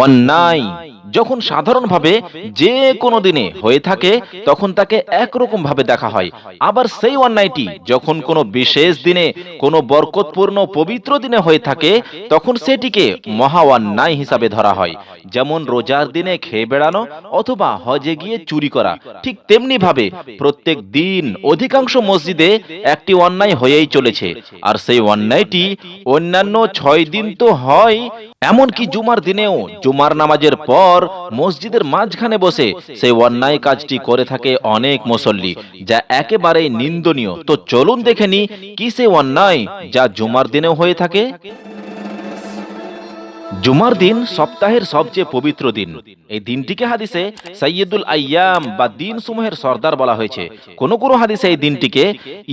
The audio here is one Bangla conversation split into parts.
অন্যায় যখন সাধারণভাবে যে কোনো দিনে হয়ে থাকে, তখন তাকে একরকম ভাবে দেখা হয়। আবার সেই অন্যায়টি যখন কোনো বিশেষ দিনে, কোনো বরকতপূর্ণ পবিত্র দিনে হয়ে থাকে, তখন সেটিকে মহা অন্যায় হিসাবে ধরা হয়। যেমন রোজার দিনে খেয়ে বেড়ানো অথবা হজে গিয়ে চুরি করা। ঠিক তেমনি ভাবে প্রত্যেক দিন অধিকাংশ মসজিদে একটি অন্যায় হয়েই চলেছে। আর সেই অন্যায়টি অন্যান্য ছয় দিন তো হয় এমনকি জুমার দিনেও জুমার নামাজের পর মসজিদের মাঝখানে বসে সেই অন্যায় কাজটি করে থাকে অনেক মুসল্লি, যা একেবারেই নিন্দনীয়। তো চলুন দেখে নি কি সেই অন্যায় যা জুমার দিনেও হয়ে থাকে? জুমার দিন সপ্তাহের সবচেয়ে পবিত্র দিন। এই দিনটিকে হাদিসে সৈয়দুল আয়াম বা দিন সমূহের সর্দার বলা হয়েছে। কোন কোন হাদিসে এই দিনটিকে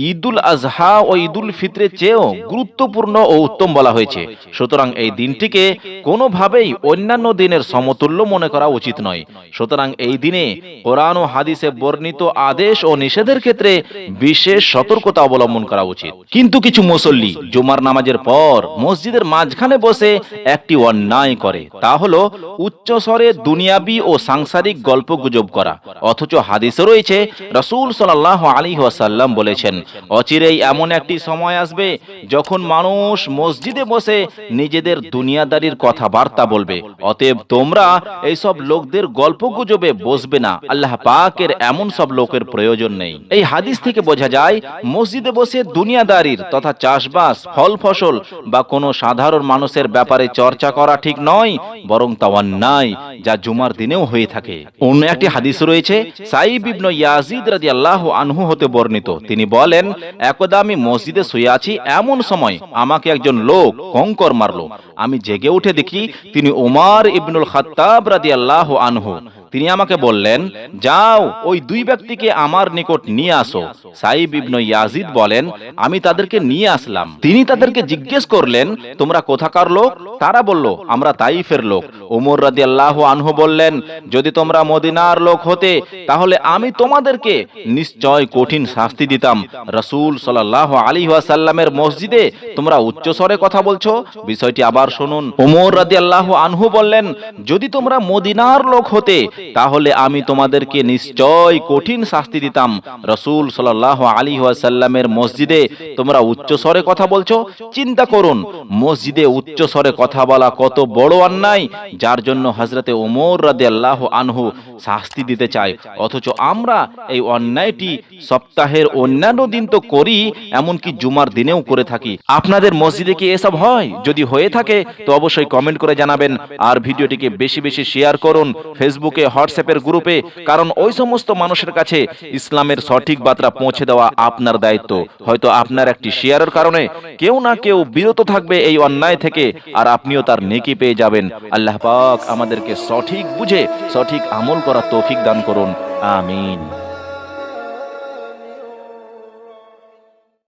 ঈদুল আজহা ও ঈদুল ফিতরের চেয়েও গুরুত্বপূর্ণ ও উত্তম বলা হয়েছে। সুতরাং এই দিনটিকে কোনোভাবেই অন্যান্য দিনের সমতুল্য মনে করা উচিত নয়। সুতরাং এই দিনে কোরআন ও হাদিসে বর্ণিত আদেশ ও নিষেধের ক্ষেত্রে বিশেষ সতর্কতা অবলম্বন করা উচিত। কিন্তু কিছু মুসল্লি জুমার নামাজের পর মসজিদের মাঝখানে বসে একটি অন্যায় করে। তা হলো, উচ্চ স্বরে দুনিয়াবি ও সাংসারিক গল্প গুজব করা। অথচ হাদিসে রয়েছে, রসুল সাল্লাহ আলী ওয়াসাল্লাম বলেছেন অচিরেই এমন একটি সময় আসবে যখন মানুষ মসজিদে বসে নিজেদের দুনিয়াদারির কথাবার্তা বলবে। অতএব তোমরা এইসব লোকদের গল্প গুজবে বসবে না। আল্লাহ পাকের এমন সব লোকের প্রয়োজন নেই। এই হাদিস থেকে বোঝা যায়, মসজিদে বসে দুনিয়াদারির তথা চাষবাস ফল ফসল বা কোনো সাধারণ মানুষের ব্যাপারে চর্চা করা ঠিক নয়, বরং তাওয়ান নাই যা জুমার দিনেও হয়ে থাকে। অন্য একটি হাদিস রয়েছে, সাইব ইবনু ইয়াজিদ রাদিয়াল্লাহু আনহু হতে বর্ণিত। তিনি বলেন, একদা আমি মসজিদে শুয়ে আছি, এমন সময় আমাকে একজন লোক কঙ্কর মারলো। আমি জেগে উঠে দেখি তিনি ওমার ইবনুল খাত্তাব রাদিয়াল্লাহু আনহু। তিনি আমাকে বললেন, যাও, ওই দুই ব্যক্তিকে আমার নিকট নিয়ে আসো। সাইব ইবনু ইয়াজিদ বলেন, আমি তাদেরকে নিয়ে আসলাম। তিনি তাদেরকে জিজ্ঞেস করলেন, তোমরা কোথাকার লোক? তারা বলল, আমরা তাইফের লোক। ওমর আল্লাহ আনহু বললেন, যদি তোমরা মদিনার লোক হতে, তাহলে আমি তোমাদেরকে নিশ্চয় কঠিন শাস্তি দিতাম। রসুল সাল্লাহ আলী ওয়াসাল্লামের মসজিদে তোমরা উচ্চস্বরে কথা বলছো? বিষয়টি আবার শুনুন। ওমর আল্লাহ আনহু বললেন, যদি তোমরা মদিনার লোক হতে তাহলে আমি তোমাদেরকে নিশ্চয় কঠিন শাস্তি দিতাম। রসুল সাল্লাহ আলী ওয়াসাল্লামের মসজিদে তোমরা উচ্চস্বরে কথা বলছো? চিন্তা করুন, মসজিদে উচ্চস্বরে কথা বলা কত বড় অন্যায়, যার জন্য হজরতে ওমর রাদে আল্লাহ আনহু শাস্তি দিতে চায়। অথচ আমরা এই অন্যায়টি সপ্তাহের অন্যান্য দিন তো করি, এমনকি জুমার দিনেও করে থাকি। আপনাদের মসজিদে কি এসব হয়? যদি হয়ে থাকে, তো অবশ্যই কমেন্ট করে জানাবেন। আর ভিডিওটিকে বেশি বেশি শেয়ার করুন। ফেসবুকে হোয়াটসঅ্যাপের গ্রুপে, কারণ ওই সমস্ত মানুষের কাছে ইসলামের সঠিক বার্তা পৌঁছে দেওয়া আপনার দায়িত্ব। হয়তো আপনার একটি শেয়ারের কারণে কেউ না কেউ বিরত থাকবে এই অন্যায় থেকে, আর আপনিও তার নেকি পেয়ে যাবেন। আল্লাহ পাক আমাদেরকে সঠিক বুঝে, সঠিক আমল করা তৌফিক দান করুন। আমিন।